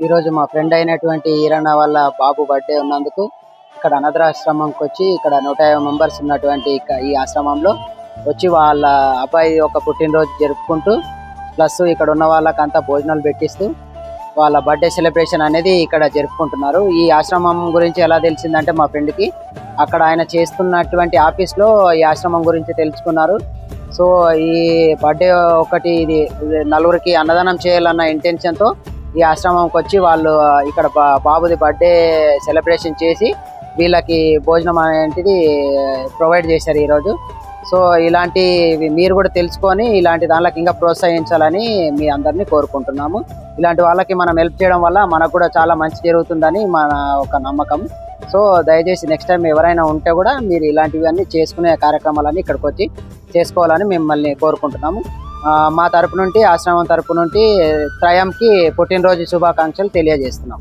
ఈరోజు మా ఫ్రెండ్ అయినటువంటి ఈరన్న వాళ్ళ బాబు బర్త్డే ఉన్నందుకు ఇక్కడ అనాథాశ్రమంకి వచ్చి ఇక్కడ నూట యాభై మెంబర్స్ ఉన్నటువంటి ఈ ఆశ్రమంలో వచ్చి వాళ్ళ అబ్బాయి ఒక పుట్టినరోజు జరుపుకుంటూ ప్లస్ ఇక్కడ ఉన్న వాళ్ళకంతా భోజనాలు పెట్టిస్తూ వాళ్ళ బర్త్డే సెలబ్రేషన్ అనేది ఇక్కడ జరుపుకుంటున్నారు. ఈ ఆశ్రమం గురించి ఎలా తెలిసిందంటే మా ఫ్రెండ్కి అక్కడ ఆయన చేస్తున్నటువంటి ఆఫీస్లో ఈ ఆశ్రమం గురించి తెలుసుకున్నారు. సో ఈ బర్త్డే ఒకటి ఇది ఇది నలుగురికి అన్నదానం చేయాలన్న ఇంటెన్షన్తో ఈ ఆశ్రమంకి వచ్చి వాళ్ళు ఇక్కడ బాబుది బర్త్డే సెలబ్రేషన్ చేసి వీళ్ళకి భోజనం అనేది ప్రొవైడ్ చేశారు ఈరోజు సో ఇలాంటి మీరు కూడా తెలుసుకొని ఇలాంటి దానిలోకి ఇంకా ప్రోత్సహించాలని మీ అందరినీ కోరుకుంటున్నాము. ఇలాంటి వాళ్ళకి మనం హెల్ప్ చేయడం వల్ల మనకు కూడా చాలా మంచి జరుగుతుందని మన ఒక నమ్మకం. సో దయచేసి నెక్స్ట్ టైం ఎవరైనా ఉంటే కూడా మీరు ఇలాంటివన్నీ చేసుకునే కార్యక్రమాలన్నీ ఇక్కడికి వచ్చి చేసుకోవాలని మిమ్మల్ని కోరుకుంటున్నాము. మా తరపు నుండి ఆశ్రమం తరపు నుండి త్రయంకి పుట్టినరోజు శుభాకాంక్షలు తెలియజేస్తున్నాం.